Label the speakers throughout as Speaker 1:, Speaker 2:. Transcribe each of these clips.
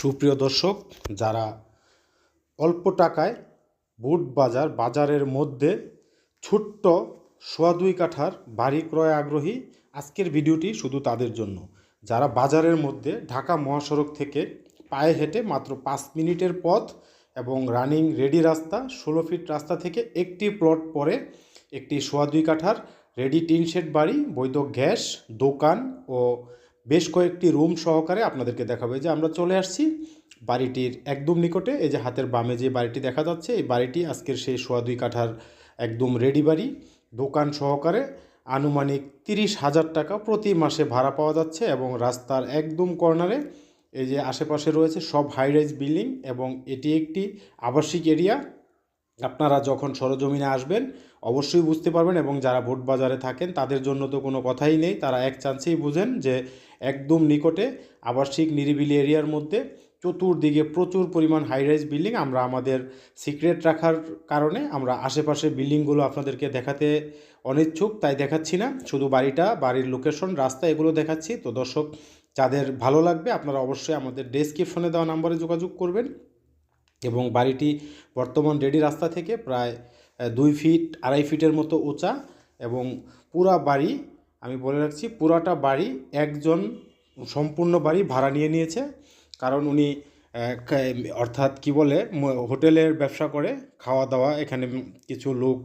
Speaker 1: সুপ্রিয় দর্শক, যারা অল্প টাকায় বুট বাজার বাজারের মধ্যে ছোট্ট সোয়া দুই কাঠার বাড়ি ক্রয় আগ্রহী, আজকের ভিডিওটি শুধু তাদের জন্য। যারা বাজারের মধ্যে ঢাকা মহাসড়ক থেকে পায়ে হেঁটে মাত্র পাঁচ মিনিটের পথ এবং রানিং রেডি রাস্তা, ষোলো ফিট রাস্তা থেকে একটি প্লট পরে একটি সোয়া দুই কাঠার রেডি টিন শেড বাড়ি, বৈধ গ্যাস, দোকান ও বেশ কয়েকটি রুম সহকারে আপনাদেরকে দেখাবে। যে আমরা চলে আসছি বাড়িটির একদম নিকটে। এই যে হাতের বামে যে বাড়িটি দেখা যাচ্ছে, এই বাড়িটি আজকের সেই সোয়া দুই কাঠার একদম রেডি বাড়ি। দোকান সহকারে আনুমানিক তিরিশ হাজার টাকা প্রতি মাসে ভাড়া পাওয়া যাচ্ছে এবং রাস্তার একদম কর্নারে এই যে আশেপাশে রয়েছে সব হাই রাইজ বিল্ডিং এবং এটি একটি আবাসিক এরিয়া আপনারা যখন সরজমিনে আসবেন, অবশ্যই বুঝতে পারবেন এবং যারা ভোট বাজারে থাকেন, তাদের জন্য তো কোনো কথাই নেই। তারা এক চান্সেই বুঝেন যে একদম নিকটে আবাসিক নিরিবিলি এরিয়ার মধ্যে চতুর্দিকে প্রচুর পরিমাণ হাই রাইজ বিল্ডিং আমরা আমাদের সিক্রেট রাখার কারণে আমরা আশেপাশে বিল্ডিংগুলো আপনাদেরকে দেখাতে অনিচ্ছুক, তাই দেখাচ্ছি না। শুধু বাড়িটা, বাড়ির লোকেশন রাস্তা এগুলো দেখাচ্ছি। তো দর্শক, যাদের ভালো লাগবে, আপনারা অবশ্যই আমাদের ডেসক্রিপশনে দেওয়া নাম্বারে যোগাযোগ করবেন। এবং বাড়িটি বর্তমান রেডি রাস্তা থেকে প্রায় দুই ফিট, আড়াই ফিটের মতো উঁচা এবং পুরা বাড়ি, আমি বলে রাখছি পুরাটা বাড়ি একজন সম্পূর্ণ বাড়ি ভাড়া নিয়ে নিয়েছে। কারণ উনি অর্থাৎ কি বলে হোটেলের ব্যবসা করে খাওয়া দাওয়া এখানে কিছু লোক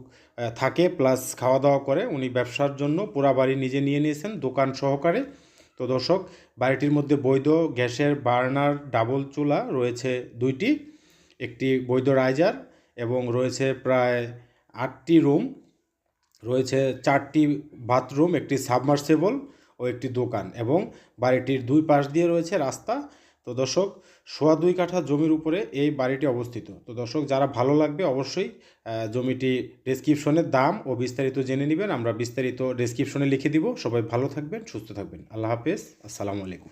Speaker 1: থাকে প্লাস খাওয়া দাওয়া করে। উনি ব্যবসার জন্য পুরা বাড়ি নিজে নিয়ে নিয়েছেন দোকান সহকারে। তো দর্শক, বাড়িটির মধ্যে বৈধ গ্যাসের বার্নার, ডাবল চুলা রয়েছে দুইটি। একটি বৈধ রাইজার এবং রয়েছে প্রায় আটটি রুম রয়েছে চারটি বাথরুম একটি সাবমার্সেবল ও একটি দোকান এবং বাড়িটির দুই পাশ দিয়ে রয়েছে রাস্তা। তো দর্শক, সোয়া দুই কাঠা জমির উপরে এই বাড়িটি অবস্থিত। তো দর্শক, যারা ভালো লাগবে অবশ্যই জমিটি ডেসক্রিপশনের দাম ও বিস্তারিত জেনে নেবেন। আমরা বিস্তারিত ডেসক্রিপশনে লিখে দিব। সবাই ভালো থাকবেন, সুস্থ থাকবেন। আল্লাহ হাফেজ। আসসালামু আলাইকুম।